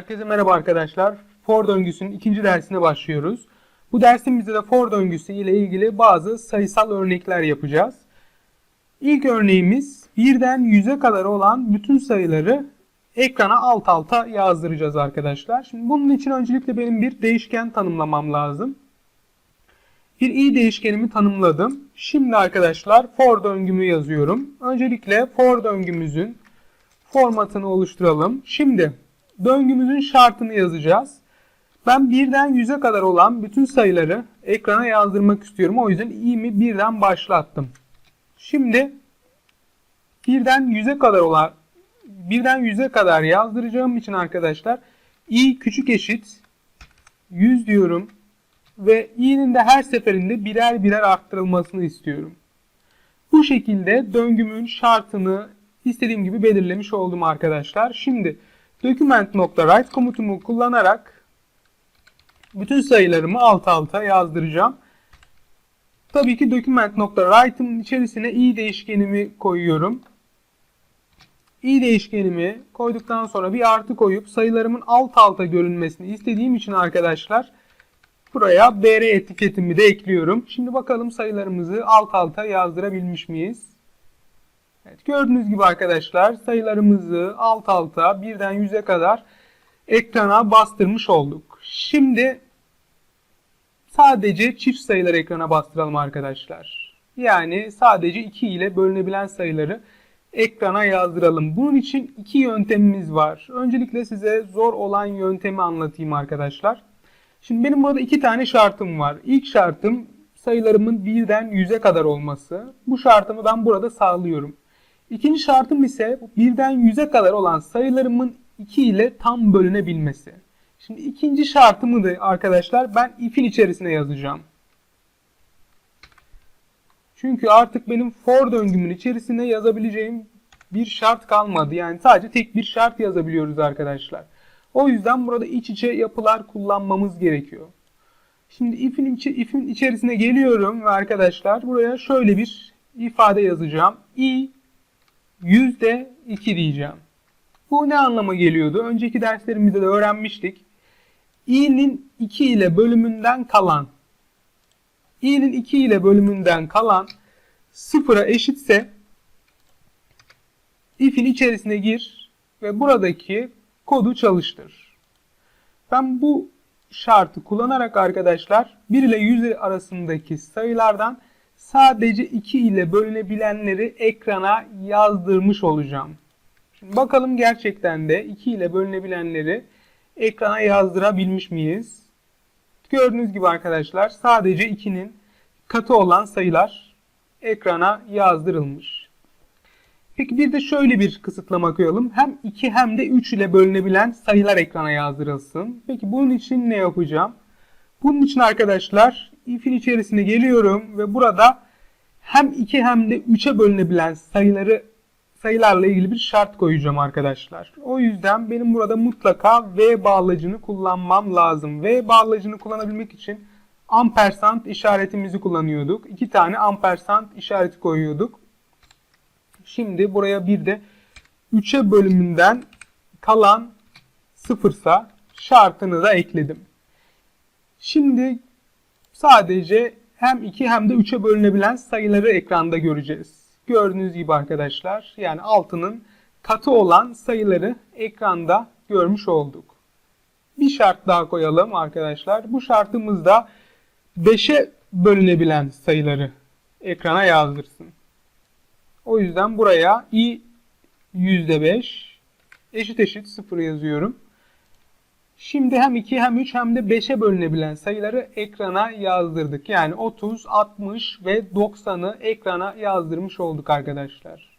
Herkese merhaba arkadaşlar. For döngüsünün ikinci dersine başlıyoruz. Bu dersimizde de for döngüsü ile ilgili bazı sayısal örnekler yapacağız. İlk örneğimiz birden 100'e kadar olan bütün sayıları ekrana alt alta yazdıracağız arkadaşlar. Şimdi bunun için öncelikle benim bir değişken tanımlamam lazım. Bir i değişkenimi tanımladım. Şimdi arkadaşlar for döngümü yazıyorum. Öncelikle for döngümüzün formatını oluşturalım. Şimdi döngümüzün şartını yazacağız. Ben birden 100'e kadar olan bütün sayıları ekrana yazdırmak istiyorum. O yüzden i'mi birden başlattım. Şimdi birden 100'e kadar olan birden 100'e kadar yazdıracağım için arkadaşlar i küçük eşit 100 diyorum ve i'nin de her seferinde birer birer arttırılmasını istiyorum. Bu şekilde döngümün şartını istediğim gibi belirlemiş oldum arkadaşlar. Şimdi document.write komutumu kullanarak bütün sayılarımı alt alta yazdıracağım. Tabii ki document.write'ın içerisine i değişkenimi koyuyorum. i değişkenimi koyduktan sonra bir artı koyup sayılarımın alt alta görünmesini istediğim için arkadaşlar buraya br etiketimi de ekliyorum. Şimdi bakalım sayılarımızı alt alta yazdırabilmiş miyiz? Evet, gördüğünüz gibi arkadaşlar sayılarımızı alt alta birden 100'e kadar ekrana bastırmış olduk. Şimdi sadece çift sayıları ekrana bastıralım arkadaşlar. Yani sadece 2 ile bölünebilen sayıları ekrana yazdıralım. Bunun için iki yöntemimiz var. Öncelikle size zor olan yöntemi anlatayım arkadaşlar. Şimdi benim burada iki tane şartım var. İlk şartım sayılarımın birden 100'e kadar olması. Bu şartımı ben burada sağlıyorum. İkinci şartım ise birden 100'e kadar olan sayılarımın 2 ile tam bölünebilmesi. Şimdi ikinci şartımı da arkadaşlar ben if'in içerisine yazacağım. Çünkü artık benim for döngümün içerisine yazabileceğim bir şart kalmadı. Yani sadece tek bir şart yazabiliyoruz arkadaşlar. O yüzden burada iç içe yapılar kullanmamız gerekiyor. Şimdi if'in, içi, if'in içerisine geliyorum ve arkadaşlar buraya şöyle bir ifade yazacağım. i yüzde iki diyeceğim. Bu ne anlama geliyordu? Önceki derslerimizde de öğrenmiştik. i'nin 2 ile bölümünden kalan i'nin 2 ile bölümünden kalan sıfıra eşitse if'in içerisine gir ve buradaki kodu çalıştır. Ben bu şartı kullanarak arkadaşlar 1 ile 100 arasındaki sayılardan sadece 2 ile bölünebilenleri ekrana yazdırmış olacağım. Şimdi bakalım gerçekten de 2 ile bölünebilenleri ekrana yazdırabilmiş miyiz? Gördüğünüz gibi arkadaşlar sadece 2'nin katı olan sayılar ekrana yazdırılmış. Peki bir de şöyle bir kısıtlama koyalım. Hem 2 hem de 3 ile bölünebilen sayılar ekrana yazdırılsın. Peki bunun için ne yapacağım? Bunun için arkadaşlar if'in içerisine geliyorum ve burada hem 2 hem de 3'e bölünebilen sayıları sayılarla ilgili bir şart koyacağım arkadaşlar. O yüzden benim burada mutlaka v bağlacını kullanmam lazım. V bağlacını kullanabilmek için ampersand işaretimizi kullanıyorduk. İki tane ampersand işareti koyuyorduk. Şimdi buraya bir de 3'e bölümünden kalan sıfırsa şartını da ekledim. Şimdi sadece hem 2 hem de 3'e bölünebilen sayıları ekranda göreceğiz. Gördüğünüz gibi arkadaşlar yani altının katı olan sayıları ekranda görmüş olduk. Bir şart daha koyalım arkadaşlar. Bu şartımızda 5'e bölünebilen sayıları ekrana yazdırsın. O yüzden buraya i %5 eşit eşit 0 yazıyorum. Şimdi hem 2 hem 3 hem de 5'e bölünebilen sayıları ekrana yazdırdık. Yani 30, 60 ve 90'ı ekrana yazdırmış olduk arkadaşlar.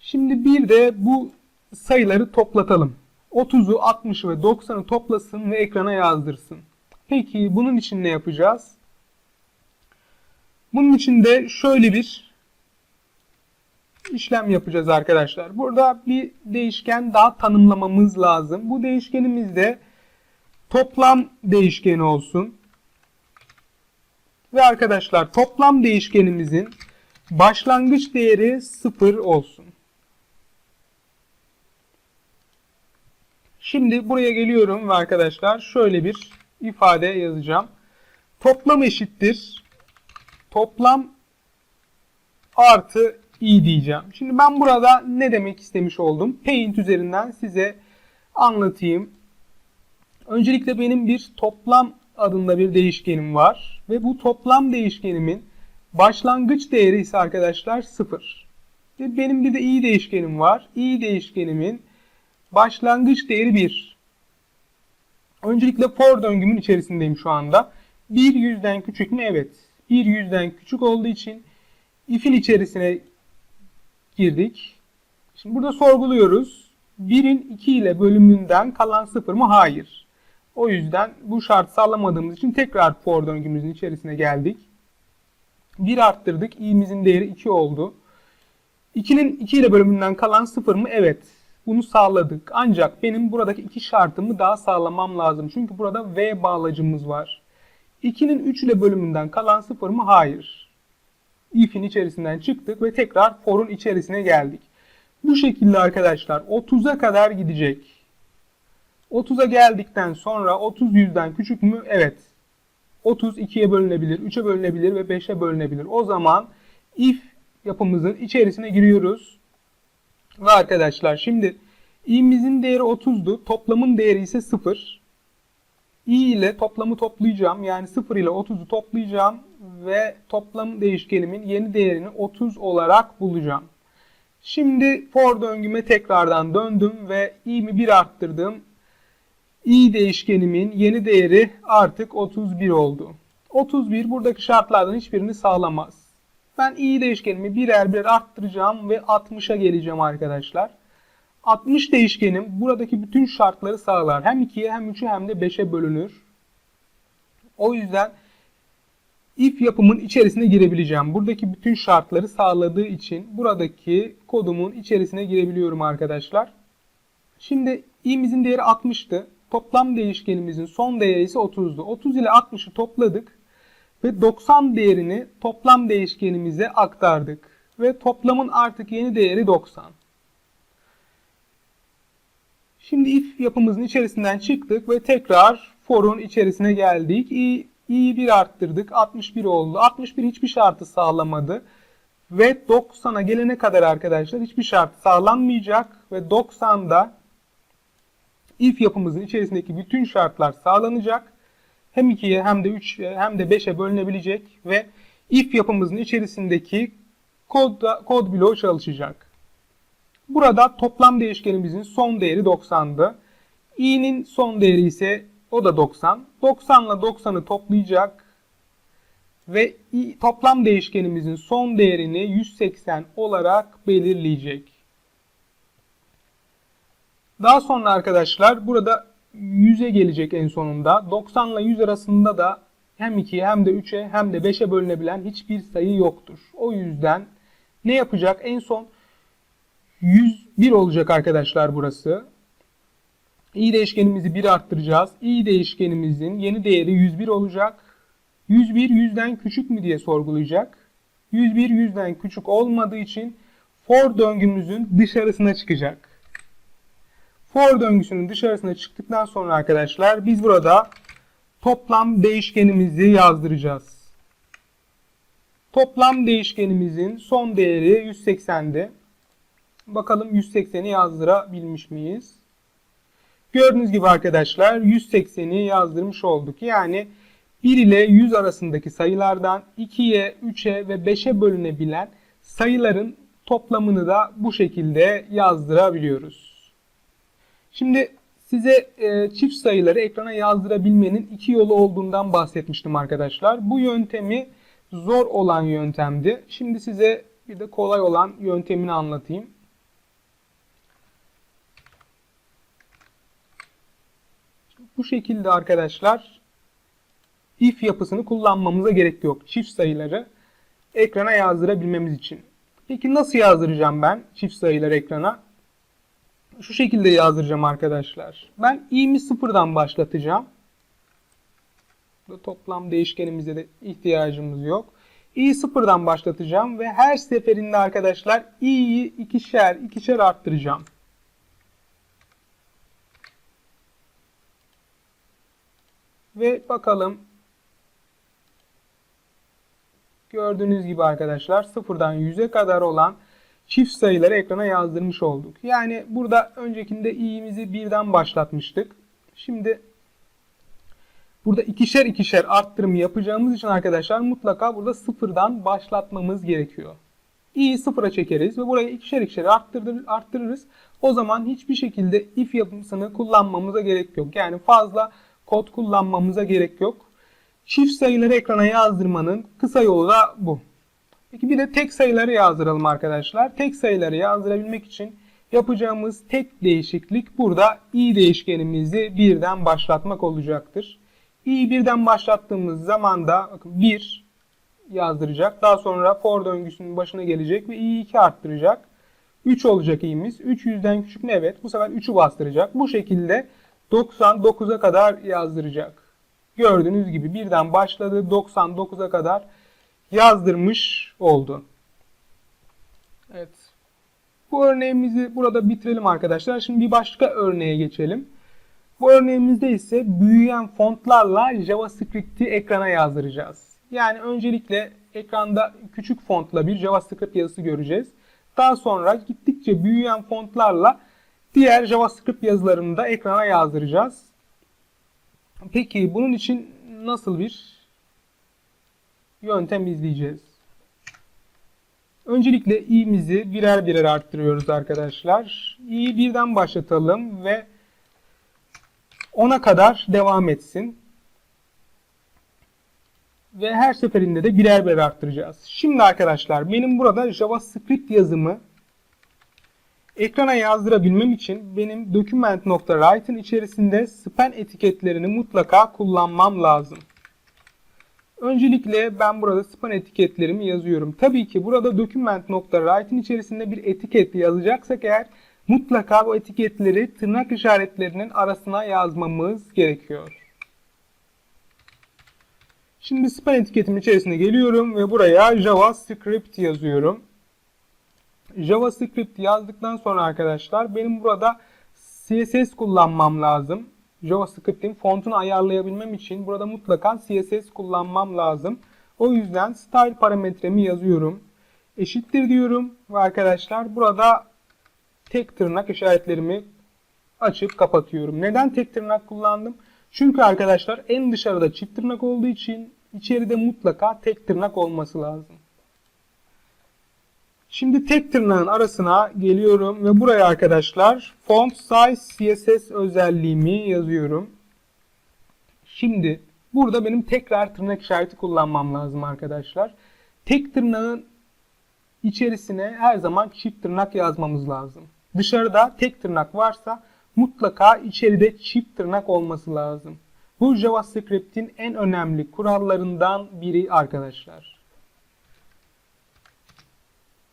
Şimdi bir de bu sayıları toplatalım. 30'u, 60'ı ve 90'ı toplasın ve ekrana yazdırsın. Peki bunun için ne yapacağız? Bunun için de şöyle bir işlem yapacağız arkadaşlar. Burada bir değişken daha tanımlamamız lazım. Bu değişkenimiz de toplam değişkeni olsun. Ve arkadaşlar toplam değişkenimizin başlangıç değeri 0 olsun. Şimdi buraya geliyorum ve arkadaşlar şöyle bir ifade yazacağım. Toplam eşittir. Toplam artı i diyeceğim. Şimdi ben burada ne demek istemiş oldum? Paint üzerinden size anlatayım. Öncelikle benim bir toplam adında bir değişkenim var. Ve bu toplam değişkenimin başlangıç değeri ise arkadaşlar 0. Ve benim bir de i değişkenim var. i değişkenimin başlangıç değeri 1. Öncelikle for döngümün içerisindeyim şu anda. 1 yüzden küçük mü? Evet. 1 yüzden küçük olduğu için if'in içerisine girdik. Şimdi burada sorguluyoruz. 1'in 2 ile bölümünden kalan 0 mı? Hayır. O yüzden bu şart sağlamadığımız için tekrar for döngümüzün içerisine geldik. 1 arttırdık. i'mizin değeri 2 oldu. 2'nin 2 ile bölümünden kalan 0 mı? Evet. Bunu sağladık. Ancak benim buradaki iki şartımı daha sağlamam lazım. Çünkü burada v bağlacımız var. 2'nin 3 ile bölümünden kalan 0 mı? Hayır. If'in içerisinden çıktık ve tekrar for'un içerisine geldik. Bu şekilde arkadaşlar 30'a kadar gidecek. 30'a geldikten sonra 30 yüzden küçük mü? Evet. 30 2'ye bölünebilir, 3'e bölünebilir ve 5'e bölünebilir. O zaman if yapımızın içerisine giriyoruz. Ve arkadaşlar şimdi i'mizin değeri 30'du. Toplamın değeri ise 0. i ile toplamı toplayacağım. Yani 0 ile 30'u toplayacağım. Ve toplam değişkenimin yeni değerini 30 olarak bulacağım. Şimdi for döngüme tekrardan döndüm ve i'mi 1 arttırdım. i değişkenimin yeni değeri artık 31 oldu. 31 buradaki şartlardan hiçbirini sağlamaz. Ben i değişkenimi birer birer arttıracağım ve 60'a geleceğim arkadaşlar. 60 değişkenim buradaki bütün şartları sağlar. Hem 2'ye hem 3'e hem de 5'e bölünür. O yüzden if yapımın içerisine girebileceğim. Buradaki bütün şartları sağladığı için buradaki kodumun içerisine girebiliyorum arkadaşlar. Şimdi i'mizin değeri 60'tı. Toplam değişkenimizin son değeri ise 30'du. 30 ile 60'ı topladık ve 90 değerini toplam değişkenimize aktardık. Ve toplamın artık yeni değeri 90. Şimdi if yapımızın içerisinden çıktık ve tekrar for'un içerisine geldik. i, i'yi 1 arttırdık. 61 oldu. 61 hiçbir şartı sağlamadı. Ve 90'a gelene kadar arkadaşlar hiçbir şart sağlanmayacak. Ve 90'da if yapımızın içerisindeki bütün şartlar sağlanacak. Hem 2'ye hem de 3'e hem de 5'e bölünebilecek ve if yapımızın içerisindeki kod, kod bloğu çalışacak. Burada toplam değişkenimizin son değeri 90'dı. i'nin son değeri ise o da 90. 90 ile 90'ı toplayacak ve i, toplam değişkenimizin son değerini 180 olarak belirleyecek. Daha sonra arkadaşlar burada 100'e gelecek en sonunda. 90 ile 100 arasında da hem 2'ye hem de 3'e hem de 5'e bölünebilen hiçbir sayı yoktur. O yüzden ne yapacak? En son 101 olacak arkadaşlar burası. i değişkenimizi 1 arttıracağız. i değişkenimizin yeni değeri 101 olacak. 101 100'den küçük mü diye sorgulayacak. 101 100'den küçük olmadığı için for döngümüzün dışarısına çıkacak. For döngüsünün dışarısına çıktıktan sonra arkadaşlar biz burada toplam değişkenimizi yazdıracağız. Toplam değişkenimizin son değeri 180'di. Bakalım 180'i yazdırabilmiş miyiz? Gördüğünüz gibi arkadaşlar 180'i yazdırmış olduk. Yani 1 ile 100 arasındaki sayılardan 2'ye, 3'e ve 5'e bölünebilen sayıların toplamını da bu şekilde yazdırabiliyoruz. Şimdi size e, çift sayıları ekrana yazdırabilmenin iki yolu olduğundan bahsetmiştim arkadaşlar. Bu yöntemi zor olan yöntemdi. Şimdi size bir de kolay olan yöntemini anlatayım. Bu şekilde arkadaşlar if yapısını kullanmamıza gerek yok. Çift sayıları ekrana yazdırabilmemiz için. Peki nasıl yazdıracağım ben çift sayıları ekrana? Şu şekilde yazdıracağım arkadaşlar. Ben i'mi sıfırdan başlatacağım. Toplam değişkenimize de ihtiyacımız yok. i sıfırdan başlatacağım ve her seferinde arkadaşlar i'yi ikişer ikişer arttıracağım. Ve bakalım gördüğünüz gibi arkadaşlar sıfırdan 100'e kadar olan çift sayıları ekrana yazdırmış olduk. Yani burada öncekinde i'mizi birden başlatmıştık. Şimdi burada ikişer ikişer arttırım yapacağımız için arkadaşlar mutlaka burada sıfırdan başlatmamız gerekiyor. i'yi sıfıra çekeriz ve burayı ikişer ikişer arttırır, arttırırız. O zaman hiçbir şekilde if yapısını kullanmamıza gerek yok. Yani fazla kod kullanmamıza gerek yok. Çift sayıları ekrana yazdırmanın kısa yolu da bu. Peki bir de tek sayıları yazdıralım arkadaşlar. Tek sayıları yazdırabilmek için yapacağımız tek değişiklik burada i değişkenimizi birden başlatmak olacaktır. i'yi birden başlattığımız zaman da bakın 1 yazdıracak. Daha sonra for döngüsünün başına gelecek ve i'yi 2 arttıracak. 3 olacak i'miz. 3 yüzden küçük mü? Evet. Bu sefer 3'ü bastıracak. Bu şekilde 99'a kadar yazdıracak. Gördüğünüz gibi birden başladı 99'a kadar yazdırmış oldu. Evet. Bu örneğimizi burada bitirelim arkadaşlar. Şimdi bir başka örneğe geçelim. Bu örneğimizde ise büyüyen fontlarla JavaScript'i ekrana yazdıracağız. Yani öncelikle ekranda küçük fontla bir JavaScript yazısı göreceğiz. Daha sonra gittikçe büyüyen fontlarla diğer JavaScript yazılarını da ekrana yazdıracağız. Peki bunun için nasıl bir yöntem izleyeceğiz? Öncelikle i'mizi birer birer arttırıyoruz arkadaşlar. i'yi birden başlatalım ve 10'a kadar devam etsin. Ve her seferinde de birer birer arttıracağız. Şimdi arkadaşlar benim burada JavaScript yazımı ekrana yazdırabilmem için benim document.write'ın içerisinde span etiketlerini mutlaka kullanmam lazım. Öncelikle ben burada span etiketlerimi yazıyorum. Tabii ki burada document.write'ın içerisinde bir etiket yazacaksak eğer mutlaka bu etiketleri tırnak işaretlerinin arasına yazmamız gerekiyor. Şimdi span etiketimin içerisine geliyorum ve buraya JavaScript yazıyorum. JavaScript yazdıktan sonra arkadaşlar benim burada CSS kullanmam lazım. JavaScript'in fontunu ayarlayabilmem için burada mutlaka CSS kullanmam lazım. O yüzden style parametremi yazıyorum. Eşittir diyorum ve arkadaşlar burada tek tırnak işaretlerimi açıp kapatıyorum. Neden tek tırnak kullandım? Çünkü arkadaşlar en dışarıda çift tırnak olduğu için içeride mutlaka tek tırnak olması lazım. Şimdi tek tırnağın arasına geliyorum ve buraya arkadaşlar font size CSS özelliğimi yazıyorum. Şimdi burada benim tekrar tırnak işareti kullanmam lazım arkadaşlar. Tek tırnağın içerisine her zaman çift tırnak yazmamız lazım. Dışarıda tek tırnak varsa mutlaka içeride çift tırnak olması lazım. Bu JavaScript'in en önemli kurallarından biri arkadaşlar.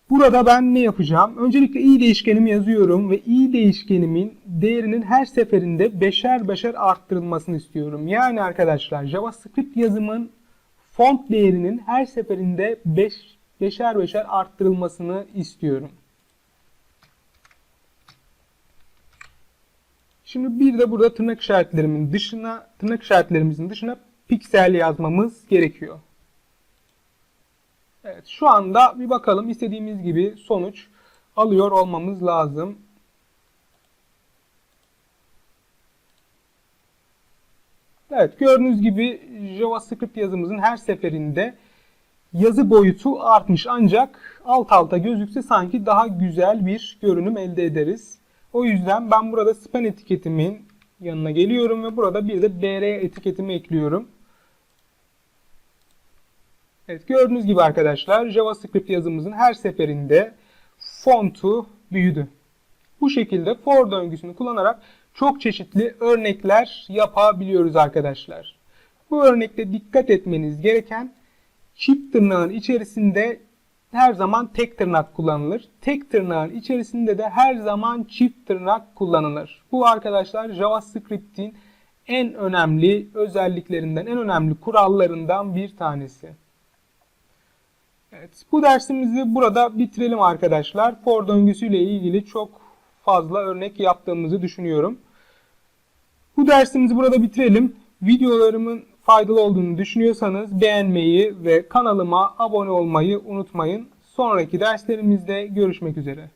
Burada ben ne yapacağım? Öncelikle i değişkenimi yazıyorum ve i değişkenimin değerinin her seferinde beşer beşer arttırılmasını istiyorum. Yani arkadaşlar JavaScript yazımın font değerinin her seferinde beş, beşer beşer arttırılmasını istiyorum. Şimdi bir de burada tırnak işaretlerimin dışına, tırnak işaretlerimizin dışına piksel yazmamız gerekiyor. Evet şu anda bir bakalım istediğimiz gibi sonuç alıyor olmamız lazım. Evet gördüğünüz gibi JavaScript yazımızın her seferinde yazı boyutu artmış ancak alt alta gözükse sanki daha güzel bir görünüm elde ederiz. O yüzden ben burada span etiketimin yanına geliyorum ve burada bir de br etiketimi ekliyorum. Evet gördüğünüz gibi arkadaşlar JavaScript yazımızın her seferinde fontu büyüdü. Bu şekilde for döngüsünü kullanarak çok çeşitli örnekler yapabiliyoruz arkadaşlar. Bu örnekte dikkat etmeniz gereken çift tırnağın içerisinde her zaman tek tırnak kullanılır. Tek tırnağın içerisinde de her zaman çift tırnak kullanılır. Bu arkadaşlar JavaScript'in en önemli özelliklerinden, en önemli kurallarından bir tanesi. Evet, bu dersimizi burada bitirelim arkadaşlar. For döngüsüyle ilgili çok fazla örnek yaptığımızı düşünüyorum. Bu dersimizi burada bitirelim. Videolarımın faydalı olduğunu düşünüyorsanız beğenmeyi ve kanalıma abone olmayı unutmayın. Sonraki derslerimizde görüşmek üzere.